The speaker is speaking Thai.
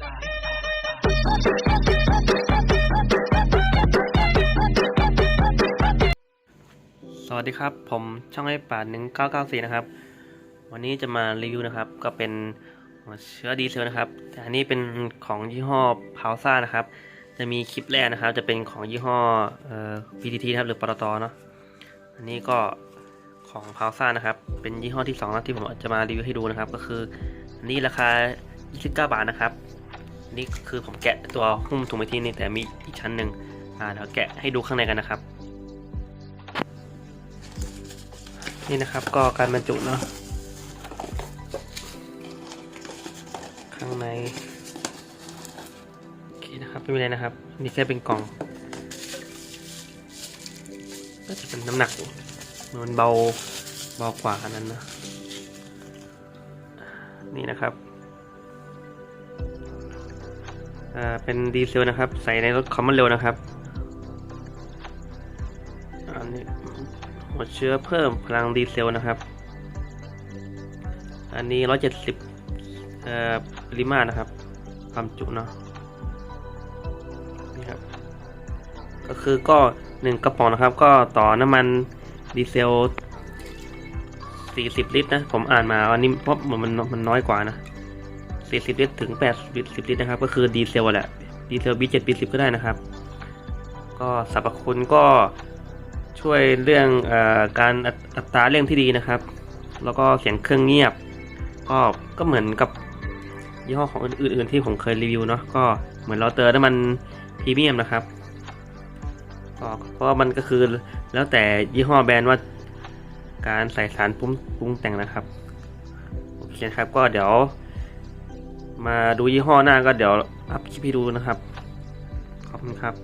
สวัสดีครับ ผมช่องไอ้ป่าหนึ่งเก้าเก้าสี่นะครับ วันนี้จะมารีวิวนะครับ ก็เป็นเชื้อดีเซลนะครับแต่อันนี้เป็นของยี่ห้อพาวซ่านะครับ จะมีคลิปแรกนะครับ จะเป็นของยี่ห้อเอ่อ PTT นะครับหรือปตทเนาะอันนี้ก็ของพาวซ่านะครับ เป็นยี่ห้อที่สองนะที่ผมจะมารีวิวให้ดูนะครับ ก็คืออันนี้ราคา 29 บาทนะครับ นี่คือผมแกะตัวหุ้มถุงไปทีนึงแต่มีอีกชั้นหนึ่งอ่าเดี๋ยวแกะให้ดูข้างในกันนะครับ นี่นะครับก็การบรรจุเนาะข้างในโอเคนะครับไม่มีอะไรนะครับ นี่แค่เป็นกล่องก็จะเป็นน้ำหนักมันเบาเบากว่าอันนั้นนะนี่นะครับ อ่าเป็นดีเซลนะครับ ใส่ในรถคอมมอนเร็วนะครับอันนี้หัวเชื้อเพิ่มพลังดีเซลนะครับ อันนี้ 170เอ่อปริมาตรนะครับ ความจุเนาะนี่ครับก็คือก็หนึ่งกระป๋องนะครับ ก็ต่อน้ำมันดีเซล 40 ลิตรนะ ผมอ่านมาวันนี้เพราะมันมันมันน้อยกว่านะ 40 ลิตรถึง 80 ลิตรนะครับ ก็คือดีเซลแหละ ดีเซล B7 B10 ก็ได้นะครับ ก็สรรพคุณก็ช่วยเรื่องอการอัตอัตราเร่งที่ดีนะครับ แล้วก็เสียงเครื่องเงียบ ก็ก็เหมือนกับยี่ห้อของอื่นๆที่ผมเคยรีวิวเนาะ ก็เหมือนเราเตอร์น้ำมันพรีเมียมนะครับก็เพราะมันก็คือแล้วแต่ยี่ห้อแบรนด์ว่าการใส่สารปรุงแต่งนะครับ โอเคครับก็เดี๋ยว มาดูยี่ห้อหน้าก็เดี๋ยวอัพคลิปให้ดูนะครับ ขอบคุณครับ